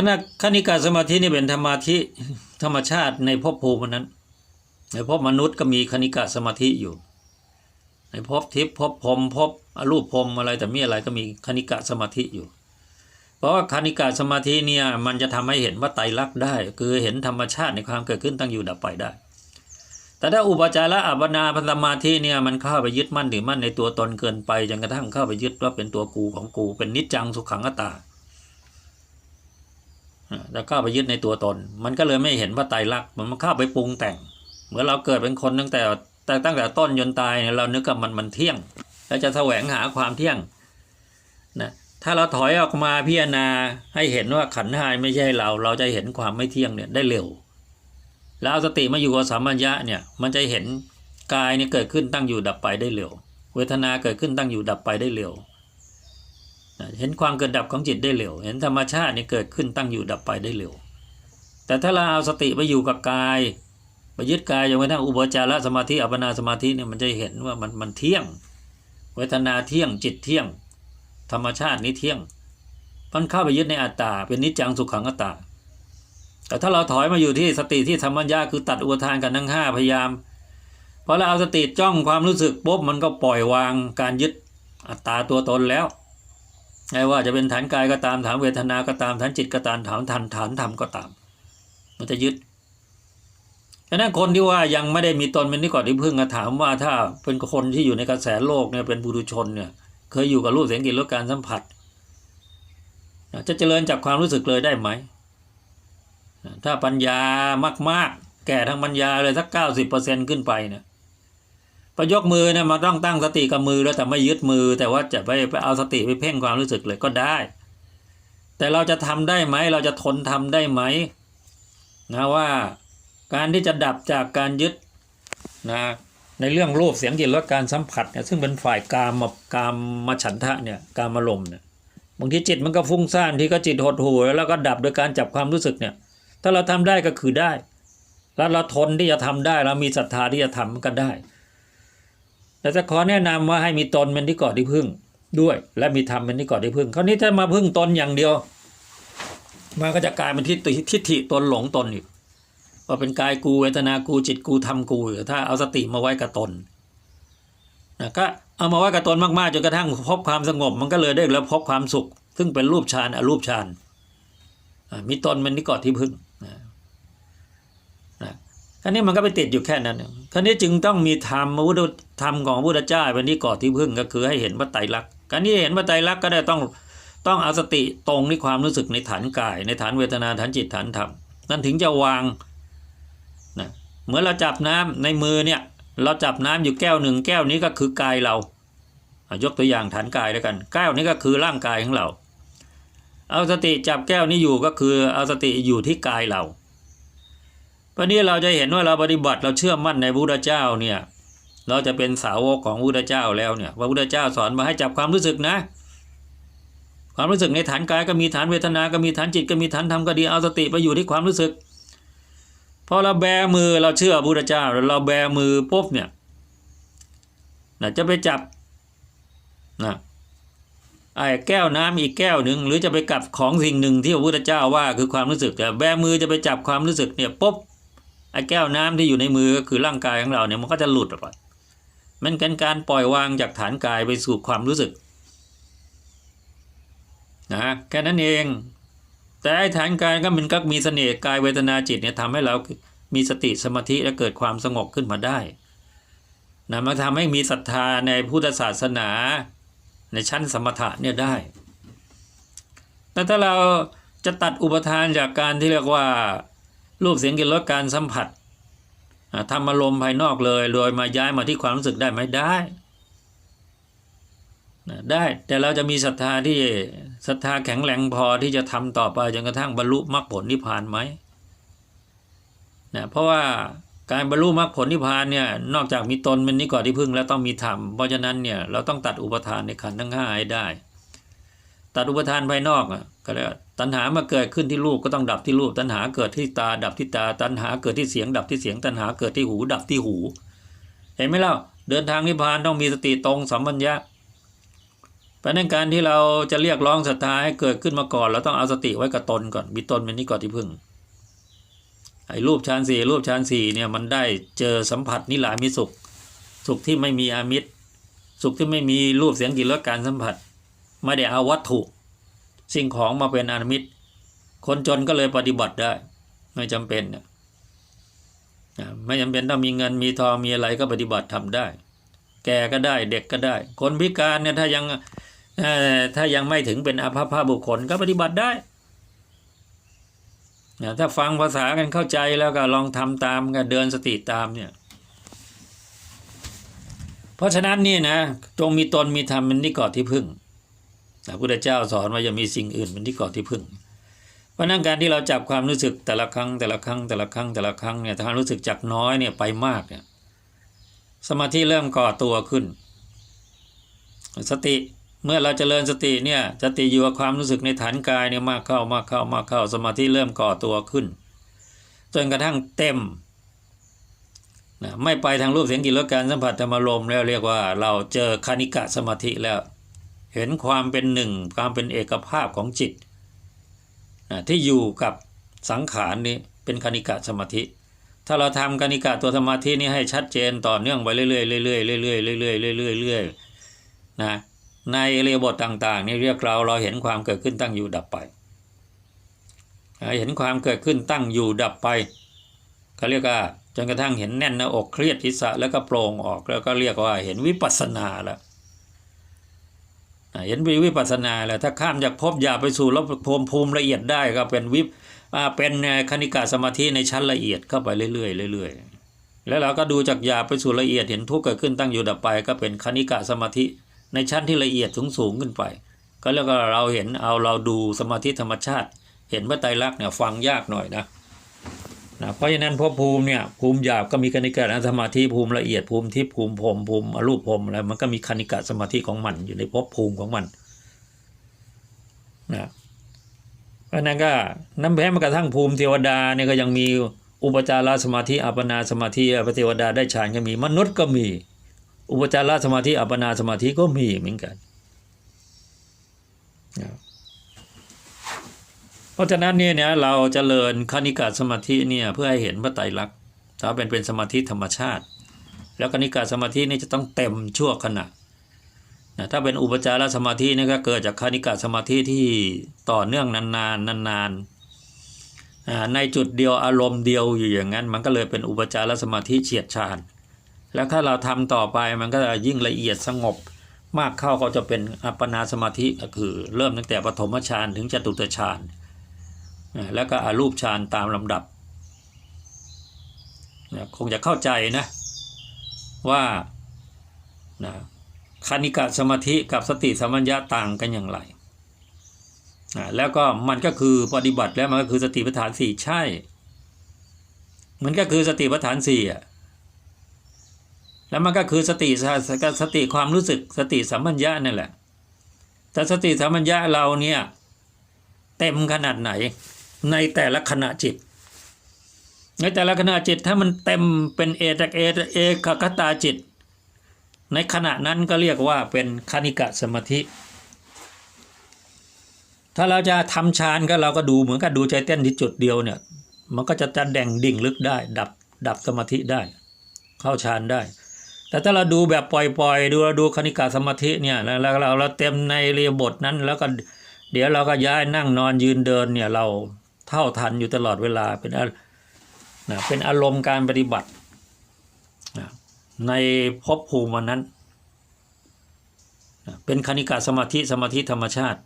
ขณะคณิกาสมาธินี่เป็นธรรมาธิธรรมชาติในภพภูมินั้น ในภพมนุษย์ก็มีคณิกาสมาธิอยู่ ในภพทิพย์ภพพรมภพอรูปพรมอะไรแต่มีอะไรก็มีคณิกะสมาธิอยู่ เพราะว่าคณิกะสมาธิเนี่ยมันจะทำให้เห็นว่าไตรลักษณ์ได้ คือเห็นธรรมชาติในความเกิดขึ้นตั้งอยู่ดับไปได้ แต่ถ้าอุปจาระอัปปนาพันธมาธิเนี่ยมันเข้าไปยึดมั่นถือมั่นในตัวตนเกินไปจนกระทั่งเข้าไปยึดว่าเป็นตัวกูของกู เป็นนิจจังสุขังอัตตา แล้วเข้าไปยึดในตัวตน มันก็เลยไม่เห็นว่าไตรลักษณ์มันเข้าไปปรุงแต่ง เหมือนเราเกิดเป็นคนตั้งแต่แต่ตั้งแต่ต้นจนตายเนี่ยเรานึกว่ามันมันเที่ยง แล้วจะแสวงหาความเที่ยงนะถ้าเราถอยออกมาพิจารณาให้เห็นว่าขันธ์ห้าไม่ใช่เรา เราจะเห็นความไม่เที่ยงเนี่ยได้เร็ว แล้วสติมาอยู่กับสัมมัญญะเนี่ยมันจะเห็นกายเนี่ยเกิดขึ้นตั้งอยู่ดับไปได้เร็ว เวทนาเกิดขึ้นตั้งอยู่ดับไปได้เร็ว เห็นความเกิดดับของจิตได้เร็ว เห็นธรรมชาตินี่เกิดขึ้นตั้งอยู่ดับไปได้เร็ว แต่ถ้าเราเอาสติไปอยู่กับกายไปยึดกายอย่างกระทั่งอุปจารสมาธิอัปปนาสมาธิเนี่ยมันจะเห็นว่ามันมันเที่ยง เวทนาเที่ยงจิตเที่ยง ธรรมชาตินี้เที่ยงมันเข้าไปยึดในอัตตา เป็นนิจจังสุขังอัตตา แต่ถ้าเราถอยมาอยู่ที่สติที่ธรรมัญญาคือตัดอุปทานกันทั้งห้าพยายามพอเราเอาสติจ้องความรู้สึกปุ๊บมันก็ปล่อยวางการยึดอัตตาตัวตนแล้ว ไม่ว่าจะเป็นฐานกายก็ตามฐานเวทนาก็ตามฐานจิตก็ตามฐานฐานฐานธรรมก็ตาม มันจะยึดฉะนั้นคนที่ว่ายังไม่ได้มีตนเป็นนิกอดที่พึ่งก็ถามว่าถ้าเป็นคนที่อยู่ในกระแสโลกเนี่ยเป็นบุรุชนเนี่ย เคยอยู่กับรูปเสียงกลิ่นรสการสัมผัสจะเจริญจากความรู้สึกเลยได้ไหม ถ้าปัญญามาก ๆ แก่ทางปัญญาเลยสักเก้าสิบเปอร์เซ็นขึ้นไปเนี่ย พอยกมือเนี่ยมาต้องตั้งสติกับมือแล้วแต่ไม่ยึดมือ แต่ว่าจะไปไปเอาสติไปเพ่งความรู้สึกเลยก็ได้ แต่เราจะทำได้ไหมเราจะทนทำได้ไหมนะว่าการที่จะดับจากการยึดนะในเรื่องรูปเสียงกลิ่นรสการสัมผัสเนี่ยซึ่งเป็นฝ่ายกามกามมาฉันทะเนี่ยกามอารมณ์เนี่ยบางทีจิตมันก็ฟุ้งซ่านที่ก็จิตหดหู่แล้วก็ดับโดยการจับความรู้สึกเนี่ยถ้าเราทำได้ก็คือได้ แล้วเราทนที่จะทำได้เรามีศรัทธาที่จะทำมันก็ได้ แต่จะขอแนะนำว่าให้มีตนเป็นที่ก่อที่พึ่งด้วย และมีธรรมเป็นที่ก่อที่พึ่งคราวนี้ถ้ามาพึ่งตนอย่างเดียวมันก็จะกลายเป็นทิฏฐิทิฏฐิตนหลงตนอีกว่าเป็นกายกูเวทนากูจิตกูทำกูถ้าเอาสติมาไว้กับตนนะก็เอามาไว้กับตนมากๆจนกระทั่งพบความสงบ มันก็เลยได้แล้วพบความสุข ซึ่งเป็นรูปฌานอรูปฌานมีตนเป็นนิกอดที่พึ่ง คราวนี้มันก็ไปติดอยู่แค่นั้นครานี้จึงต้องมีธรรมพุทธธรรมของพระพุทธเจ้าเป็นนิกอดที่พึ่งก็คือให้เห็นว่าไตรลักษณ์การที่เห็นว่าไตรลักษณ์ก็ได้ต้องต้องเอาสติตรงที่ความรู้สึกในฐานกาย ในฐานเวทนาฐานจิตฐานธรรมนั่นถึงจะวางนะเหมือนเราจับน้ำในมือเนี่ยเราจับน้ำอยู่แก้วหนึ่งแก้วนี้ก็คือกายเรายกตัวอย่างฐานกายแล้วกันแก้วนี้ก็คือร่างกายของเรา เอาสติจับแก้วนี้อยู่ก็คือเอาสติอยู่ที่กายเรา วันนี้เราจะเห็นว่าเราปฏิบัติเราเชื่อมั่นในพระพุทธเจ้าเนี่ยเราจะเป็นสาวกของพระพุทธเจ้าแล้วเนี่ยพระพุทธเจ้าสอนมาให้จับความรู้สึกนะ ความรู้สึกในฐานกายก็มีฐานเวทนา ก็มีฐานจิตก็มีฐานธรรมก็ดีเอาสติไปอยู่ที่ความรู้สึกพอเราแบมือเราเชื่อพระพุทธเจ้าเราแบมือปุ๊บเนี่ยนะจะไปจับนะไอ้แก้วน้ำอีกแก้วหนึ่งหรือจะไปกับของสิ่งหนึ่งที่พระพุทธเจ้าว่าคือความรู้สึกแต่แบมือจะไปจับความรู้สึกเนี่ยปุ๊บ ไอ้แก้วน้ำที่อยู่ในมือก็คือร่างกายของเราเนี่ยมันก็จะหลุดออกไปมันเป็นการปล่อยวางจากฐานกายไปสู่ความรู้สึกนะแค่นั้นเอง แต่ฐานกายก็มันก็มีเสน่ห์กายเวทนาจิตเนี่ยทำให้เรามีสติสมาธิและเกิดความสงบขึ้นมาได้นะมันทำให้มีศรัทธาในพุทธศาสนา ในชั้นสมถะเนี่ยได้ แต่ถ้าเราจะตัดอุปทานจากการที่เรียกว่า รูปเสียงกลิ่นรสการสัมผัสทำอารมณ์ภายนอกเลย โดยมาย้ายมาที่ความรู้สึกได้ไหมได้ได้แต่เราจะมีศรัทธาที่ศรัทธาแข็งแรงพอที่จะทำต่อไปจนกระทั่งบรรลุมรรคผลนิพพานไหมนะเพราะว่าการบรรลุมรรคผลนิพพานเนี่ยนอกจากมีตนเป็นนิกอที่พึ่งแล้วต้องมีธรรมเพราะฉะนั้นเนี่ยเราต้องตัดอุปทานในขันธ์ทั้งห้าให้ได้ ตัดอุปทานภายนอกอะก็แล้วตัณหามาเกิดขึ้นที่รูปก็ต้องดับที่รูป ตัณหาเกิดที่ตา ดับที่ตา ตัณหาเกิดที่เสียง ดับที่เสียง ตัณหาเกิดที่หู ดับที่หู เห็นไหมเล่าเดินทางนิพพานต้องมีสติตรงสัมปัญญะเพราะฉะนั้นการที่เราจะเรียกร้องศรัทธาให้เกิดขึ้นมาก่อนเราต้องเอาสติไว้กับตนก่อนมีตนเป็นที่ก่อนที่พึ่งไอ้รูปฌานสี่รูปฌานสี่เนี่ยมันได้เจอสัมผัสนิหลามิสุข สุขที่ไม่มีอามิตร สุขที่ไม่มีรูปเสียงกลิ่นรสการสัมผัส ไม่ได้เอาวัตถุ สิ่งของมาเป็นอามิตรคนจนก็เลยปฏิบัติได้ ไม่จำเป็นเนี่ยไม่จำเป็นต้องมีเงินมีทองมีอะไรก็ปฏิบัติทำได้ แก่ก็ได้เด็กก็ได้ คนพิการเนี่ยถ้ายังถ้ายังไม่ถึงเป็นอาภัพบุคคลก็ปฏิบัติได้นะถ้าฟังภาษากันเข้าใจแล้วก็ลองทำตามกันเดินสติตามเนี่ย เพราะฉะนั้นนี่นะจงมีตนมีธรรมเป็นที่กาะที่พึ่ง พระพุทธเจ้าสอนว่าอย่ามีสิ่งอื่นเป็นที่เกาะที่พึ่งเพราะนั้นการที่เราจับความรู้สึกแต่ละครั้งแต่ละครั้งแต่ละครั้งแต่ละครั้งเนี่ยความรู้สึกจากน้อยเนี่ยไปมากเนี่ยสมาธิเริ่มก่อตัวขึ้น สติเมื่อเราจเจริญสติเนี่ยสติอยู่กับความรู้สึกในฐานกายเนี่ยมากเข้ามากเข้ามากเข้าสมาธิเริ่มก่อตัวขึ้น จนกระทั่งเต็มนะไม่ไปทางรูปเสียงกลิ่นรสการสัมผัสธรรมารมแล้วเรียกว่าเราเจอคณิกะสมาธิแล้ว เห็นความเป็นหนึ่งความเป็นเอกภาพของจิตนะที่อยู่กับสังขารนี้เป็นคณิกะสมาธิ ถ้าเราทำกนิกะตัวสมาธินี้ให้ชัดเจนต่อเนื่องไปเรื่อยๆเรื่อยๆเรื่อยๆเรื่อยๆเรื่อยๆเรื่อยๆนะในเรียบทต่างๆนี่เรียกเราเราเห็นความเกิดขึ้นตั้งอยู่ดับไป เห็นความเกิดขึ้นตั้งอยู่ดับไปเขาเรียกว่าจนกระทั่งเห็นแน่นหน้าอกเครียดทิศะแล้วก็โปร่งออกแล้วก็เรียกว่าเห็นวิปัสสนาแล้ว เห็นวิปัสสนาแล้วถ้าข้ามจากภพหยาบไปสู่แล้วภูมิภูมิละเอียดได้ก็เป็นวิปเป็นคณิกาสมาธิในชั้นละเอียดเข้าไปเรื่อยๆเรื่อยๆแล้วเราก็ดูจากหยาบไปสู่ละเอียดเห็นทุกข์เกิดขึ้นตั้งอยู่ดับไปก็เป็นคณิกาสมาธิในชั้นที่ละเอียดสูงสูงๆขึ้นไป ก็แล้วก็เราเห็นเอาเราดูสมาธิธรรมชาติ เห็นว่าไตรลักษณ์เนี่ยฟังยากหน่อยนะ นะเพราะฉะนั้นพวกภูมิเนี่ยภูมิหยาบก็มีคณิกาสมาธิภูมิละเอียดภูมิทิพย์ภูมิพรมภูมิอรูปพรหมอะไรมันก็มีคณิกาสมาธิของมันอยู่ในภพภูมิของมันนะเพราะนั้นก็น้ำแพ้มากระทั่งภูมิเทวดาเนี่ยก็ยังมีอุปจารสมาธิอัปปนาสมาธิพระเทวดาได้ฌานก็มีมนุษย์ก็มี อุปจารสมาธิอัปปนาสมาธิก็มีเหมือนกันนะ เพราะฉะนั้นเนี่ยเนี่ยเราจเจริญคณิกาสมาธิเนี่ยเพื่อให้เห็นพระไตรลักษณ์ถ้าเป็นเป็นสมาธิธรรมชาติ แล้วคณิกาสมาธินี่จะต้องเต็มชั่วขณะนะถ้าเป็นอุปจารสมาธินี่ก็เกิดจากคณิกาสมาธิที่ต่อเนื่องนานๆนานๆในจุดเดียวอารมณ์เดียวอยู่อย่างนั้น มันก็เลยเป็นอุปจารสมาธิเฉียดชานแล้วถ้าเราทำต่อไปมันก็จะยิ่งละเอียดสงบมากเข้าก็จะเป็นอัปปนาสมาธิก็คือ เริ่มตั้งแต่ปฐมฌานถึงจตุตฌาน แล้วก็อารูปฌานตามลำดับนะคงจะเข้าใจนะว่านะคณิกะสมาธิกับสติสัมปัญญะต่างกันอย่างไรแล้วก็มันก็คือปฏิบัติแล้วมันก็คือสติปัฏฐานสี่ใช่ มันก็คือสติปัฏฐานสี่อะแล้วมันก็คือสติสสติความรู้สึกสติสัมปัญญะนั่นแหละแต่สติสัมปัญญะเราเนี่ยเต็มขนาดไหน ในแต่ละขณะจิต ในแต่ละขณะจิตถ้ามันเต็มเป็นเอตเอเอกคตาจิต ในขณะนั้นก็เรียกว่าเป็นคณิกะสมาธิ ถ้าเราจะทำฌานก็เราก็ดูเหมือนกับดูใจเต้นที่จุดเดียวเนี่ย มันก็จะจะแดงดิ่งลึกได้ ดับดับสมาธิได้ เข้าฌานได้ แต่ถ้าเราดูแบบปล่อยๆ ดูเราดูคณิกาสมาธิเนี่ยแล้วแล้วเราเราเต็มในเรียบทนั้นแล้วก็เดี๋ยวเราก็ย้ายนั่งนอนยืนเดินเนี่ยเรา เท่าทันอยู่ตลอดเวลาเป็นอะนะเป็นอารมณ์การปฏิบัตินะในภพภูมิวันนั้นนะเป็นคณิกาสมาธิสมาธิธรรมชาติ